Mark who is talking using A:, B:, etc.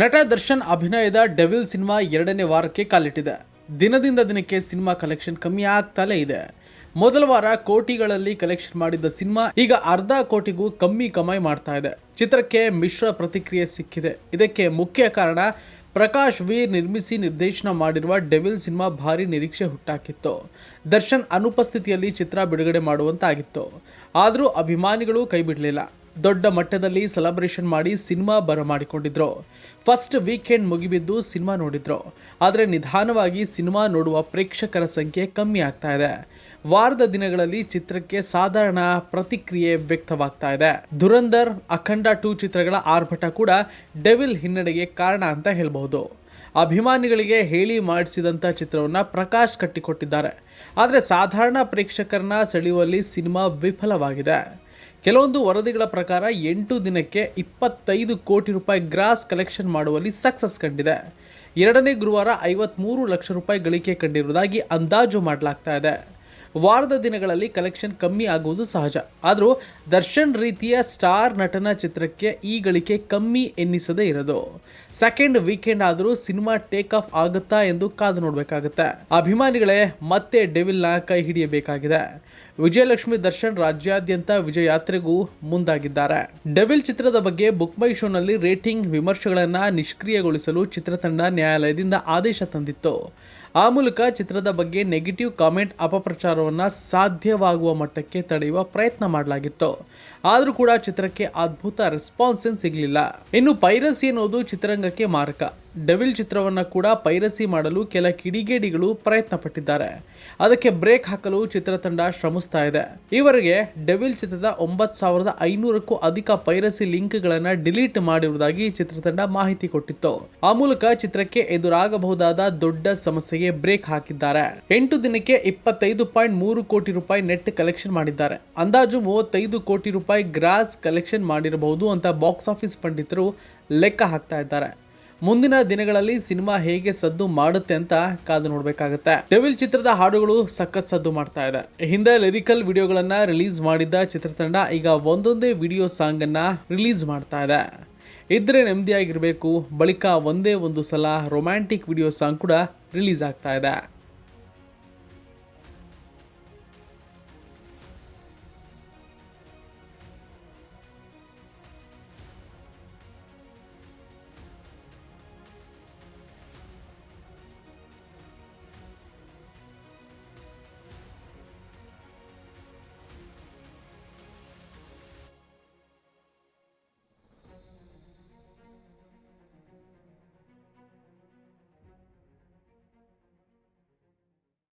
A: ನಟ ದರ್ಶನ್ ಅಭಿನಯದ devil cinema ಎರಡನೇ ವಾರಕ್ಕೆ ಕಾಲಿಟ್ಟಿದೆ. ದಿನದಿಂದ ದಿನಕ್ಕೆ ಸಿನಿಮಾ ಕಲೆಕ್ಷನ್ ಕಮ್ಮಿ ಆಗ್ತಲೇ ಇದೆ. ಮೊದಲ ವಾರ ಕೋಟಿಗಳಲ್ಲಿ ಕಲೆಕ್ಷನ್ ಮಾಡಿದ್ದ ಸಿನಿಮಾ ಈಗ ಅರ್ಧ ಕೋಟಿಗೂ ಕಮ್ಮಿ ಕಮಾಯಿ ಮಾಡ್ತಾ ಇದೆ. ಚಿತ್ರಕ್ಕೆ ಮಿಶ್ರ ಪ್ರತಿಕ್ರಿಯೆ ಸಿಕ್ಕಿದೆ. ಇದಕ್ಕೆ ಮುಖ್ಯ ಕಾರಣ ಪ್ರಕಾಶ್ ವೀರ್ ನಿರ್ಮಿಸಿ ನಿರ್ದೇಶನ ಮಾಡಿರುವ ಡೆವಿಲ್ ಸಿನಿಮಾ ಭಾರಿ ನಿರೀಕ್ಷೆ ಹುಟ್ಟಾಕಿತ್ತು. ದರ್ಶನ್ ಅನುಪಸ್ಥಿತಿಯಲ್ಲಿ ಚಿತ್ರ ಬಿಡುಗಡೆ ಮಾಡುವಂತಾಗಿತ್ತು. ಆದರೂ ಅಭಿಮಾನಿಗಳು ಕೈಬಿಡಲಿಲ್ಲ ದೊಡ್ಡ ಮಟ್ಟದಲ್ಲಿ ಸೆಲೆಬ್ರೇಷನ್ ಮಾಡಿ ಸಿನಿಮಾ ಬರಮಾಡಿಕೊಂಡಿದ್ರು ಫಸ್ಟ್ ವೀಕೆಂಡ್ ಮುಗಿಬಿದ್ದು ಸಿನಿಮಾ ನೋಡಿದ್ರು. ಆದರೆ ನಿಧಾನವಾಗಿ ಸಿನಿಮಾ ನೋಡುವ ಪ್ರೇಕ್ಷಕರ ಸಂಖ್ಯೆ ಕಮ್ಮಿ ಆಗ್ತಾ ಇದೆ. ವಾರದ ದಿನಗಳಲ್ಲಿ ಚಿತ್ರಕ್ಕೆ ಸಾಧಾರಣ ಪ್ರತಿಕ್ರಿಯೆ ವ್ಯಕ್ತವಾಗ್ತಾ ಇದೆ. ಧುರಂಧರ್, ಅಖಂಡ ಟೂ ಚಿತ್ರಗಳ ಆರ್ಭಟ ಕೂಡ ಡೆವಿಲ್ ಹಿನ್ನಡೆಗೆ ಕಾರಣ ಅಂತ ಹೇಳಬಹುದು. ಅಭಿಮಾನಿಗಳಿಗೆ ಹೇಳಿ ಮಾಡಿಸಿದಂಥ ಚಿತ್ರವನ್ನು ಪ್ರಕಾಶ್ ಕಟ್ಟಿಕೊಟ್ಟಿದ್ದಾರೆ. ಆದರೆ ಸಾಧಾರಣ ಪ್ರೇಕ್ಷಕರನ್ನ ಸೆಳೆಯುವಲ್ಲಿ ಸಿನಿಮಾ ವಿಫಲವಾಗಿದೆ. ಕೆಲವೊಂದು ವರದಿಗಳ ಪ್ರಕಾರ ಎಂಟು ದಿನಕ್ಕೆ ಇಪ್ಪತ್ತೈದು ಕೋಟಿ ರೂಪಾಯಿ ಗ್ರಾಸ್ ಕಲೆಕ್ಷನ್ ಮಾಡುವಲ್ಲಿ ಸಕ್ಸಸ್ ಕಂಡಿದೆ. ಎರಡನೇ ಗುರುವಾರ ಐವತ್ಮೂರು ಲಕ್ಷ ರೂಪಾಯಿ ಗಳಿಕೆ ಕಂಡಿರುವುದಾಗಿ ಅಂದಾಜು ಮಾಡಲಾಗ್ತಾ ಇದೆ. ವಾರದ ದಿನಗಳಲ್ಲಿ ಕಲೆಕ್ಷನ್ ಕಮ್ಮಿ ಆಗುವುದು ಸಹಜ. ಆದರೂ ದರ್ಶನ್ ರೀತಿಯ ಸ್ಟಾರ್ ನಟನ ಚಿತ್ರಕ್ಕೆ ಈ ಗಳಿಕೆ ಕಮ್ಮಿ ಎನ್ನಿಸದೇ ಇರೋದು. ಸೆಕೆಂಡ್ ವೀಕೆಂಡ್ ಆದರೂ ಸಿನಿಮಾ ಟೇಕ್ ಆಫ್ ಆಗುತ್ತಾ ಎಂದು ಕಾದು ನೋಡಬೇಕಾಗುತ್ತೆ. ಅಭಿಮಾನಿಗಳೇ ಮತ್ತೆ ಡೆವಿಲ್ನ ಕೈ ಹಿಡಿಯಬೇಕಾಗಿದೆ. ವಿಜಯಲಕ್ಷ್ಮಿ ದರ್ಶನ್ ರಾಜ್ಯಾದ್ಯಂತ ವಿಜಯ ಯಾತ್ರೆಗೂ ಮುಂದಾಗಿದ್ದಾರೆ. ಡೆವಿಲ್ ಚಿತ್ರದ ಬಗ್ಗೆ ಬುಕ್ ಮೈ ಶೋನಲ್ಲಿ ರೇಟಿಂಗ್ ವಿಮರ್ಶೆಗಳನ್ನು ನಿಷ್ಕ್ರಿಯಗೊಳಿಸಲು ಚಿತ್ರತಂಡ ನ್ಯಾಯಾಲಯದಿಂದ ಆದೇಶ ತಂದಿತ್ತು. ಆ ಮೂಲಕ ಚಿತ್ರದ ಬಗ್ಗೆ ನೆಗೆಟಿವ್ ಕಾಮೆಂಟ್ ಅಪಪ್ರಚಾರವನ್ನು ಸಾಧ್ಯವಾಗುವ ಮಟ್ಟಕ್ಕೆ ತಡೆಯುವ ಪ್ರಯತ್ನ ಮಾಡಲಾಗಿತ್ತು. ಆದರೂ ಕೂಡ ಚಿತ್ರಕ್ಕೆ ಅದ್ಭುತ ರೆಸ್ಪಾನ್ಸ್ ಸಿಗಲಿಲ್ಲ. ಇನ್ನು ಪೈರಸಿ ಎನ್ನುವುದು ಚಿತ್ರರಂಗಕ್ಕೆ ಮಾರಕ. ಡೆವಿಲ್ ಚಿತ್ರವನ್ನು ಕೂಡ ಪೈರಸಿ ಮಾಡಲು ಕೆಲ ಕಿಡಿಗೇಡಿಗಳು ಪ್ರಯತ್ನ ಪಟ್ಟಿದ್ದಾರೆ ಅದಕ್ಕೆ ಬ್ರೇಕ್ ಹಾಕಲು ಚಿತ್ರತಂಡ ಶ್ರಮಿಸ್ತಾ ಇದೆ. ಈವರೆಗೆ ಡೆವಿಲ್ ಚಿತ್ರದ ಒಂಬತ್ತು ಸಾವಿರದ ಐನೂರಕ್ಕೂ ಅಧಿಕ ಪೈರಸಿ ಲಿಂಕ್ಗಳನ್ನು ಡಿಲೀಟ್ ಮಾಡಿರುವುದಾಗಿ ಚಿತ್ರತಂಡ ಮಾಹಿತಿ ಕೊಟ್ಟಿತ್ತು. ಆ ಮೂಲಕ ಚಿತ್ರಕ್ಕೆ ಎದುರಾಗಬಹುದಾದ ದೊಡ್ಡ ಸಮಸ್ಯೆಗೆ ಬ್ರೇಕ್ ಹಾಕಿದ್ದಾರೆ. ಎಂಟು ದಿನಕ್ಕೆ ಇಪ್ಪತ್ತೈದು ಪಾಯಿಂಟ್ ಮೂರು ಕೋಟಿ ರೂಪಾಯಿ ನೆಟ್ ಕಲೆಕ್ಷನ್ ಮಾಡಿದ್ದಾರೆ. ಅಂದಾಜು ಮೂವತ್ತೈದು ಕೋಟಿ ರೂಪಾಯಿ ಗ್ರಾಸ್ ಕಲೆಕ್ಷನ್ ಮಾಡಿರಬಹುದು ಅಂತ ಬಾಕ್ಸ್ ಆಫೀಸ್ ಪಂಡಿತರು ಲೆಕ್ಕ ಹಾಕ್ತಾ ಇದ್ದಾರೆ. ಮುಂದಿನ ದಿನಗಳಲ್ಲಿ ಸಿನಿಮಾ ಹೇಗೆ ಸದ್ದು ಮಾಡುತ್ತೆ ಅಂತ ಕಾದು ನೋಡಬೇಕಾಗುತ್ತೆ. ಡೆವಿಲ್ ಚಿತ್ರದ ಹಾಡುಗಳು ಸಖತ್ ಸದ್ದು ಮಾಡ್ತಾ ಇದೆ. ಹಿಂದೆ ಲಿರಿಕಲ್ ವಿಡಿಯೋಗಳನ್ನ ರಿಲೀಸ್ ಮಾಡಿದ್ದ ಚಿತ್ರತಂಡ ಈಗ ಒಂದೊಂದೇ ವಿಡಿಯೋ ಸಾಂಗ್ ಅನ್ನ ರಿಲೀಸ್ ಮಾಡ್ತಾ ಇದೆ. ಇದ್ರೆ ನೆಮ್ಮದಿಯಾಗಿರಬೇಕು, ಬಳಿಕ ಒಂದೇ ಒಂದು ಸಲ ರೊಮ್ಯಾಂಟಿಕ್ ವಿಡಿಯೋ ಸಾಂಗ್ ಕೂಡ ರಿಲೀಸ್ ಆಗ್ತಾ ಇದೆ.